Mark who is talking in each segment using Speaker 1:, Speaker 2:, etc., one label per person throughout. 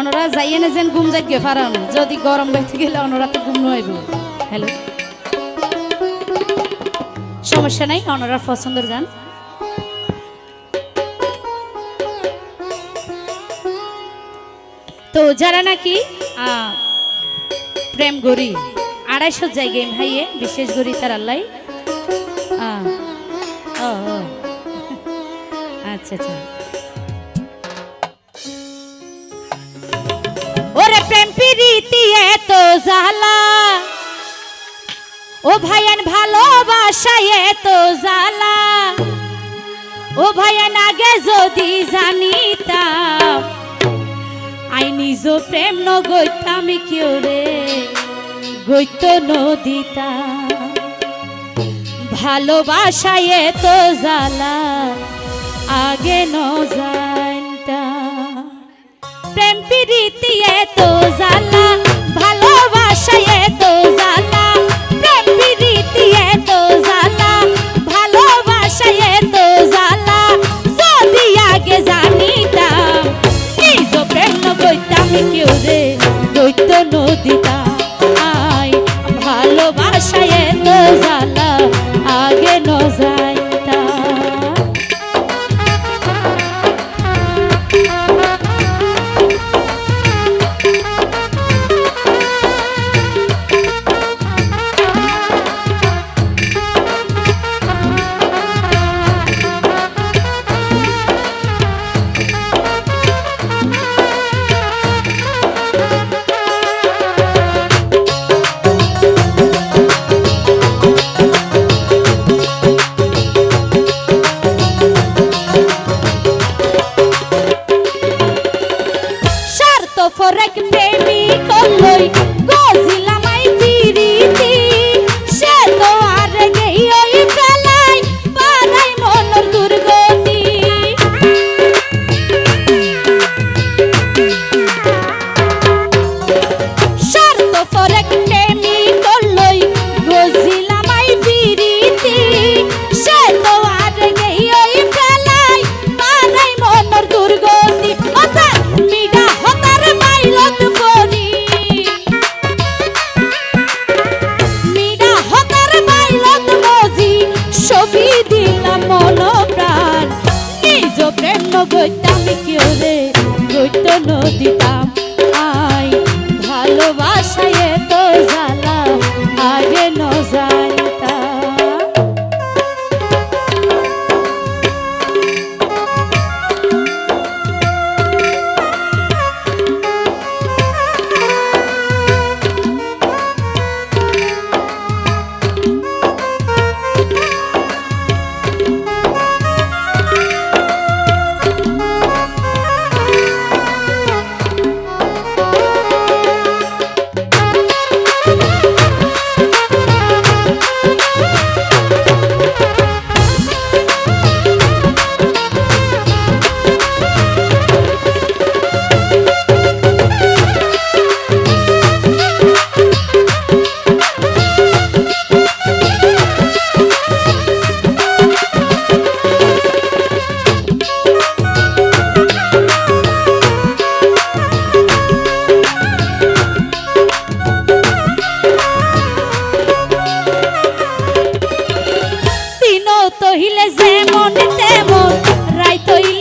Speaker 1: অনরা যাইয়ে না যেন ঘুম যাইতে পারান। যদি গরম বাইতে গেলে অনরা তো ঘুম নইব হ্যালো। সমস্যা নাই অনরা পছন্দের গান। তো যারা নাকি প্রেম গড়ি, আড়াইশো জায়গায় ভাইয়ে, বিশেষ গড়ি তার আল্লাহ। আচ্ছা আচ্ছা। এত জ্বালা। ও ভাইয়ান ভালোবাসায় এত জ্বালা। ও ভাইয়ান আগে যদি জানিতাম, আই নিজ প্রেম ন গইতাম কিয় রে, গইত নদিতা ভালোবাসায় এত জ্বালা, আগে ন জানতাম। প্রেম প্রীতি এত জ্বালা কেউ গৈত নদিতাম আই ভালোবাসায় তো জ্বালা। দিন তহিলে যেমন তেমন রাই তৈলে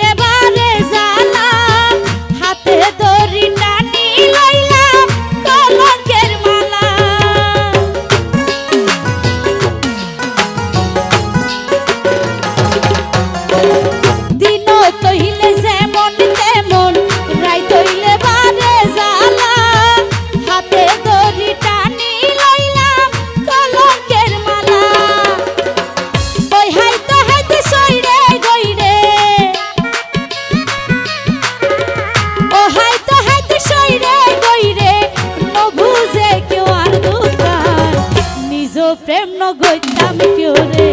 Speaker 1: প্রেম ন গইতাম কেউ রে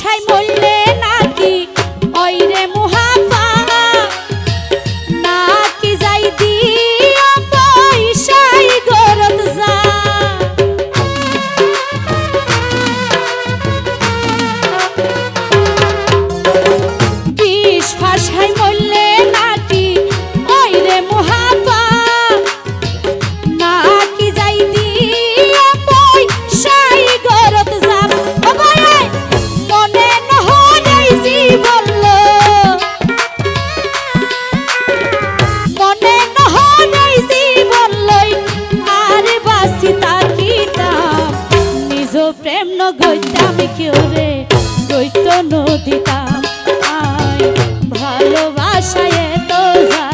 Speaker 1: নেশায় মরলে নাকি? ওই রে মুহাম্মা আছি তার পিতা। নিজ প্রেম ন গইতাম কেউ রে গইত নদীতাম আয় ভালোবাসায় তো যায়